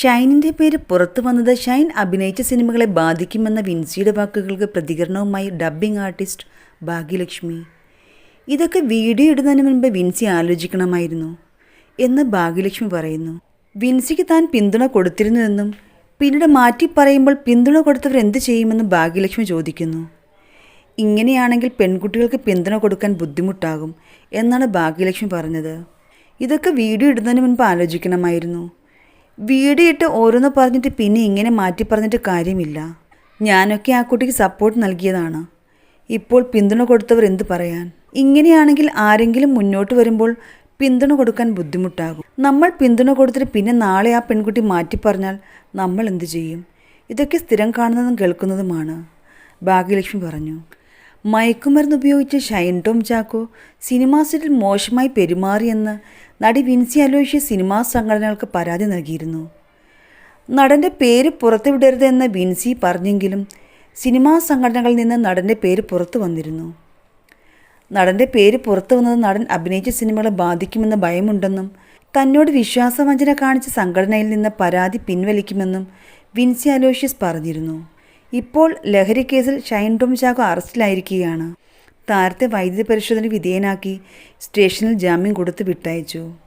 ഷൈനിന്റെ പേര് പുറത്തു വന്നത് ഷൈൻ അഭിനയിച്ച സിനിമകളെ ബാധിക്കുമെന്ന വിൻസിയുടെ വാക്കുകൾക്ക് പ്രതികരണവുമായി ഡബ്ബിംഗ് ആർട്ടിസ്റ്റ് ഭാഗ്യലക്ഷ്മി. ഇതൊക്കെ വീഡിയോ ഇടുന്നതിന് മുൻപ് വിൻസി ആലോചിക്കണമായിരുന്നു എന്ന് ഭാഗ്യലക്ഷ്മി പറയുന്നു. വിൻസിക്ക് താൻ പിന്തുണ കൊടുത്തിരുന്നുവെന്നും പിന്നീട് മാറ്റി പറയുമ്പോൾ പിന്തുണ കൊടുത്തവർ എന്ത് ചെയ്യുമെന്നും ഭാഗ്യലക്ഷ്മി ചോദിക്കുന്നു. ഇങ്ങനെയാണെങ്കിൽ പെൺകുട്ടികൾക്ക് പിന്തുണ കൊടുക്കാൻ ബുദ്ധിമുട്ടാകും എന്നാണ് ഭാഗ്യലക്ഷ്മി പറഞ്ഞത്. ഇതൊക്കെ വീഡിയോ ഇടുന്നതിന് മുൻപ് ആലോചിക്കണമായിരുന്നു. വീഡിയോ ഇട്ട് ഓരോന്ന് പറഞ്ഞിട്ട് പിന്നെ ഇങ്ങനെ മാറ്റി പറഞ്ഞിട്ട് കാര്യമില്ല. ഞാനൊക്കെ ആ കുട്ടിക്ക് സപ്പോർട്ട് നൽകിയതാണ്. ഇപ്പോൾ പിന്തുണ കൊടുത്തവർ എന്ത് പറയാൻ? ഇങ്ങനെയാണെങ്കിൽ ആരെങ്കിലും മുന്നോട്ട് വരുമ്പോൾ പിന്തുണ കൊടുക്കാൻ ബുദ്ധിമുട്ടാകും. നമ്മൾ പിന്തുണ കൊടുത്തിട്ട് പിന്നെ നാളെ ആ പെൺകുട്ടി മാറ്റി പറഞ്ഞാൽ നമ്മൾ എന്തു ചെയ്യും? ഇതൊക്കെ സ്ഥിരം കാണുന്നതും കേൾക്കുന്നതുമാണ്. ഭാഗ്യലക്ഷ്മി പറഞ്ഞു. മയക്കുമരുന്ന് ഉപയോഗിച്ച ഷൈൻ ടോം ചാക്കോ സിനിമാ സെറ്റിൽ മോശമായി പെരുമാറിയെന്ന് നടി വിൻസി അലോഷ്യ സിനിമാ സംഘടനകൾക്ക് പരാതി നൽകിയിരുന്നു. നടന്റെ പേര് പുറത്തുവിടരുതെന്ന് വിൻസി പറഞ്ഞെങ്കിലും സിനിമാ സംഘടനകളിൽ നിന്ന് നടന്റെ പേര് പുറത്തു വന്നിരുന്നു. നടന്റെ പേര് പുറത്തു വന്നത് നടൻ അഭിനയിച്ച സിനിമകളെ ബാധിക്കുമെന്ന ഭയമുണ്ടെന്നും തന്നോട് വിശ്വാസവഞ്ചന കാണിച്ച സംഘടനയിൽ നിന്ന് പരാതി പിൻവലിക്കുമെന്നും വിൻസി അലോഷ്യസ് പറഞ്ഞിരുന്നു. ഇപ്പോൾ ലഹരി കേസിൽ ഷൈൻ ടോം ചാക്കോ അറസ്റ്റിലായിരിക്കുകയാണ്. താരത്തെ വൈദ്യുതി പരിശോധന വിധേയനാക്കി സ്റ്റേഷനിൽ ജാമ്യം കൊടുത്ത് വിട്ടയച്ചു.